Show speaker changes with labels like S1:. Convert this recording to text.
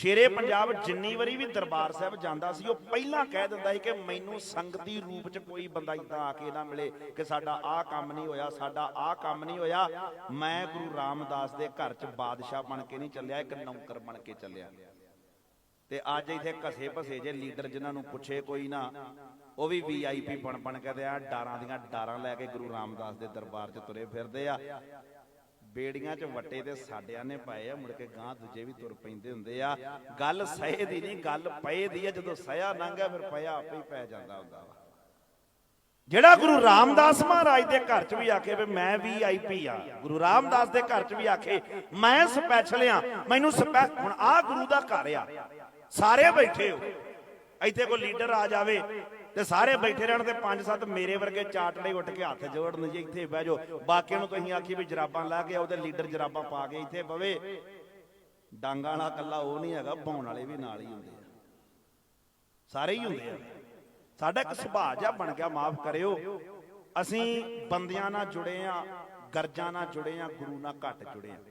S1: ਸ਼ੇਰੇ ਪੰਜਾਬ ਜਿੰਨੀ ਵਾਰੀ ਵੀ ਦਰਬਾਰ ਸਾਹਿਬ ਜਾਂਦਾ ਸੀ, ਉਹ ਪਹਿਲਾਂ ਕਹਿ ਦਿੰਦਾ ਸੀ ਕਿ ਮੈਨੂੰ ਸੰਗਤੀ ਰੂਪ ਚ ਕੋਈ ਬੰਦਾ ਇਦਾਂ ਆ ਕੇ ਨਾ ਮਿਲੇ ਕਿ ਸਾਡਾ ਆਹ ਕੰਮ ਨਹੀਂ ਹੋਇਆ, ਸਾਡਾ ਆਹ ਕੰਮ ਨਹੀਂ ਹੋਇਆ। ਮੈਂ ਗੁਰੂ ਰਾਮਦਾਸ ਦੇ ਘਰ ਚ ਬਾਦਸ਼ਾਹ ਬਣ ਕੇ ਨਹੀਂ ਚੱਲਿਆ, ਇੱਕ ਨੌਕਰ ਬਣ ਕੇ ਚੱਲਿਆ। ਤੇ ਅੱਜ ਇੱਥੇ ਘਸੇ ਭਸੇ ਜੇ ਲੀਡਰ ਜਿਨ੍ਹਾਂ ਨੂੰ ਪੁੱਛੇ ਕੋਈ ਨਾ, ਉਹ ਵੀ ਵੀਆਈਪੀ ਬਣ ਬਣ ਕੇ ਤੇ ਆ ਡਾਰਾਂ ਦੀਆਂ ਡਾਰਾਂ ਲੈ ਕੇ ਗੁਰੂ ਰਾਮਦਾਸ ਦੇ ਦਰਬਾਰ 'ਚ ਤੁਰੇ ਫਿਰਦੇ ਆ। ਬੇੜੀਆਂ 'ਚ ਵੱਟੇ ਤੇ ਸਾਡਿਆਂ ਨੇ ਪਾਏ ਆ, ਮੁੜ ਕੇ ਗਾਂ ਦੂਜੇ ਵੀ ਤੁਰ ਪੈਂਦੇ ਹੁੰਦੇ ਆ। ਗੱਲ ਸਹੇ ਦੀ ਨਹੀਂ, ਗੱਲ ਪਏ ਦੀ ਆ, ਜਦੋਂ ਸਹਿਆ ਲੰਘਿਆ ਫਿਰ ਪਿਆ ਆਪੇ ਹੀ ਪੈ ਜਾਂਦਾ ਹੁੰਦਾ ਵਾ। ਜਿਹੜਾ ਗੁਰੂ ਰਾਮਦਾਸ ਮਹਾਰਾਜ ਦੇ ਘਰ 'ਚ ਵੀ ਆਖੇ ਵੀ ਮੈਂ ਵੀਆਈਪੀ ਆ, ਗੁਰੂ ਰਾਮਦਾਸ ਦੇ ਘਰ 'ਚ ਵੀ ਆਖੇ, ਮੈਂ ਸਪੈਸ਼ਲ ਆ, ਮੈਨੂੰ ਸਪੈ, ਹੁਣ ਆ ਗੁਰੂ ਦਾ ਘਰ ਆ। ਸਾਰੇ ਬੈਠੇ ਹੋ। ਇੱਥੇ ਕੋਈ ਲੀਡਰ ਆ ਜਾਵੇ ਤੇ ਸਾਰੇ ਬੈਠੇ ਰਹਿਣ ਤੇ ਪੰਜ ਸੱਤ ਮੇਰੇ ਵਰਗੇ ਚਾਟੜੇ ਉੱਠ ਕੇ ਹੱਥ ਜੋੜਨ ਜੀ, ਇੱਥੇ ਬਹਿ ਜਾਓ। ਬਾਕੀਆਂ ਨੂੰ ਤੁਸੀਂ ਆਖੀ ਵੀ ਜਰਾਬਾਂ ਲਾ ਕੇ ਉਹਦੇ ਲੀਡਰ ਜਰਾਬਾਂ ਪਾ ਕੇ ਇੱਥੇ ਬਵੇ। ਡਾਂਗਾ ਵਾਲਾ ਕੱਲਾ ਉਹ ਨਹੀਂ ਹੈਗਾ ਬਾਉਣ ਵਾਲੇ ਵੀ ਨਾਲ ਹੀ ਹੁੰਦੇ ਆ। ਸਾਰੇ ਹੀ ਹੁੰਦੇ ਆ। ਸਾਡਾ ਇੱਕ ਸੁਭਾਅ ਜਿਹਾ ਬਣ ਗਿਆ, ਮਾਫ ਕਰਿਓ। ਅਸੀਂ ਬੰਦਿਆਂ ਨਾਲ ਜੁੜੇ ਆ, ਗਰਜਾਂ ਨਾਲ ਜੁੜੇ ਆ, ਗੁਰੂ ਨਾਲ ਘੱਟ ਜੁੜੇ ਆ।